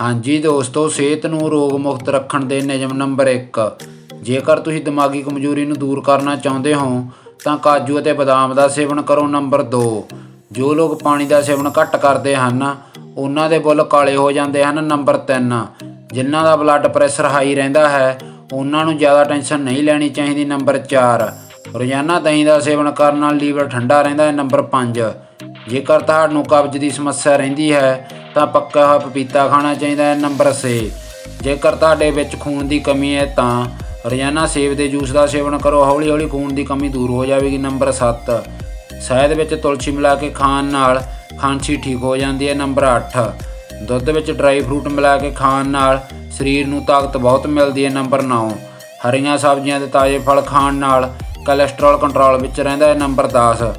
ਹਾਂਜੀ ਦੋਸਤੋ, ਸਿਹਤ ਨੂੰ ਰੋਗ ਮੁਕਤ ਰੱਖਣ ਦੇ ਨਿਯਮ ਨੰਬਰ 1 ਜੇਕਰ ਤੁਸੀਂ ਦਿਮਾਗੀ ਕਮਜ਼ੋਰੀ ਨੂੰ ਦੂਰ ਕਰਨਾ ਚਾਹੁੰਦੇ ਹੋ, ਤਾਂ ਕਾਜੂ ਅਤੇ ਬਦਾਮ ਦਾ ਸੇਵਨ ਕਰੋ ਨੰਬਰ 2 ਜੋ ਲੋਕ ਪਾਣੀ ਦਾ ਸੇਵਨ ਘੱਟ ਕਰਦੇ ਹਨ, ਉਹਨਾਂ ਦੇ ਬੁੱਲ ਕਾਲੇ ਹੋ ਜਾਂਦੇ ਹਨ ਨੰਬਰ 3 ਜਿਨ੍ਹਾਂ ਦਾ ਬਲੱਡ ਪ੍ਰੈਸ਼ਰ ਹਾਈ ਰਹਿੰਦਾ ਹੈ, ਉਹਨਾਂ ਨੂੰ ਜ਼ਿਆਦਾ ਟੈਨਸ਼ਨ ਨਹੀਂ ਲੈਣੀ ਚਾਹੀਦੀ ਨੰਬਰ 4 ਰੋਜ਼ਾਨਾ ਦਹੀਂ ਦਾ ਸੇਵਨ ਕਰਨ ਨਾਲ ਲੀਵਰ ਠੰਡਾ ਰਹਿੰਦਾ ਹੈ ਨੰਬਰ 5 ਜੇਕਰ ਤੁਹਾਨੂੰ ਕਬਜ਼ ਦੀ ਸਮੱਸਿਆ ਰਹਿੰਦੀ ਹੈ ਤਾਂ ਪੱਕਾ ਪਪੀਤਾ ਖਾਣਾ ਚਾਹੀਦਾ ਹੈ ਨੰਬਰ 6 ਜੇਕਰ ਤੁਹਾਡੇ ਵਿੱਚ ਖੂਨ ਦੀ ਕਮੀ ਹੈ ਤਾਂ ਰੋਜ਼ਾਨਾ ਸੇਬ ਦੇ ਜੂਸ ਦਾ ਸੇਵਨ ਕਰੋ। ਹੌਲੀ ਹੌਲੀ ਖੂਨ ਦੀ ਕਮੀ ਦੂਰ ਹੋ ਜਾਵੇਗੀ ਨੰਬਰ 7 ਸ਼ਹਿਦ ਵਿੱਚ ਤੁਲਸੀ ਮਿਲਾ ਕੇ ਖਾਣ ਨਾਲ ਖਾਂਸੀ ਠੀਕ ਹੋ ਜਾਂਦੀ ਹੈ ਨੰਬਰ 8 ਦੁੱਧ ਵਿੱਚ ਡਰਾਈ ਫਰੂਟ ਮਿਲਾ ਕੇ ਖਾਣ ਨਾਲ ਸਰੀਰ ਨੂੰ ਤਾਕਤ ਬਹੁਤ ਮਿਲਦੀ ਹੈ ਨੰਬਰ 9 ਹਰੀਆਂ ਸਬਜ਼ੀਆਂ ਤੇ ਤਾਜ਼ੇ ਫਲ ਖਾਣ ਨਾਲ ਕੋਲੇਸਟ੍ਰੋਲ ਕੰਟਰੋਲ ਵਿੱਚ ਰਹਿੰਦਾ ਹੈ ਨੰਬਰ 10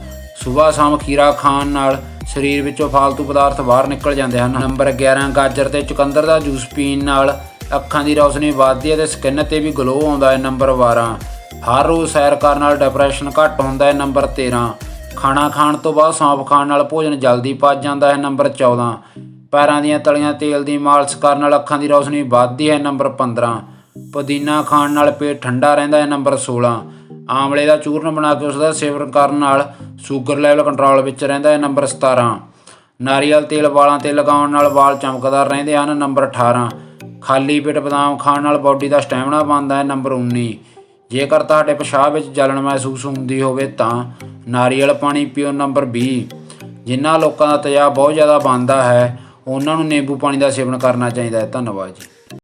ਸਵੇਰ ਸ਼ਾਮ ਖੀਰਾ ਖਾਣ ਨਾਲ ਸਰੀਰ ਵਿੱਚੋਂ ਫਾਲਤੂ ਪਦਾਰਥ ਬਾਹਰ ਨਿਕਲ ਜਾਂਦੇ ਹਨ। ਨੰਬਰ 11 ਗਾਜਰ ਤੇ ਚੁਕੰਦਰ ਦਾ ਜੂਸ ਪੀਣ ਨਾਲ ਅੱਖਾਂ ਦੀ ਰੌਸ਼ਨੀ ਵੱਧਦੀ ਹੈ ਤੇ ਸਕਿਨ ਤੇ ਵੀ ਗਲੋ ਆਉਂਦਾ ਹੈ। ਨੰਬਰ 12 ਹਰ ਰੋਜ਼ ਸੈਰ ਕਰਨ ਨਾਲ ਡਿਪਰੈਸ਼ਨ ਘੱਟ ਹੁੰਦਾ ਹੈ। ਨੰਬਰ 13 ਖਾਣਾ ਖਾਣ ਤੋਂ ਬਾਅਦ ਸੌਂਫ ਖਾਣ ਨਾਲ ਭੋਜਨ ਜਲਦੀ ਪਚ ਜਾਂਦਾ ਹੈ। ਨੰਬਰ 14 ਪੈਰਾਂ ਦੀਆਂ ਤਲੀਆਂ ਤੇਲ ਦੀ ਮਾਲਿਸ਼ ਕਰਨ ਨਾਲ ਅੱਖਾਂ ਦੀ ਰੌਸ਼ਨੀ ਵੱਧਦੀ ਹੈ। ਨੰਬਰ 15 ਪੁਦੀਨਾ ਖਾਣ ਨਾਲ ਪੇਟ ਠੰਡਾ ਰਹਿੰਦਾ ਹੈ। ਨੰਬਰ 16 ਆਮਲੇ ਦਾ ਚੂਰਨ ਬਣਾ ਕੇ ਉਸ ਦਾ ਸੇਵਨ ਕਰਨ ਨਾਲ ਸ਼ੂਗਰ ਲੈਵਲ ਕੰਟਰੋਲ ਵਿੱਚ ਰਹਿੰਦਾ ਹੈ, ਨੰਬਰ 17 ਨਾਰੀਅਲ ਤੇਲ ਵਾਲਾਂ ਤੇ ਲਗਾਉਣ ਨਾਲ ਵਾਲ ਚਮਕਦਾਰ ਰਹਿੰਦੇ ਹਨ, ਨੰਬਰ 18 ਖਾਲੀ ਪੇਟ ਬਦਾਮ ਖਾਣ ਨਾਲ ਬਾਡੀ ਦਾ ਸਟੈਮਿਨਾ ਬਣਦਾ ਹੈ, ਨੰਬਰ 19 ਜੇਕਰ ਤੁਹਾਡੇ ਪਿਸ਼ਾਬ ਵਿੱਚ ਜਲਣ ਮਹਿਸੂਸ ਹੁੰਦੀ ਹੋਵੇ ਤਾਂ ਨਾਰੀਅਲ ਪਾਣੀ ਪੀਓ, ਨੰਬਰ 20 ਜਿਨ੍ਹਾਂ ਲੋਕਾਂ ਦਾ ਤੇਜ਼ਾਬ ਬਹੁਤ ਜ਼ਿਆਦਾ ਬਣਦਾ ਹੈ, ਉਹਨਾਂ ਨੂੰ ਨਿੰਬੂ ਪਾਣੀ ਦਾ ਸੇਵਨ ਕਰਨਾ ਚਾਹੀਦਾ ਹੈ। ਧੰਨਵਾਦ ਜੀ।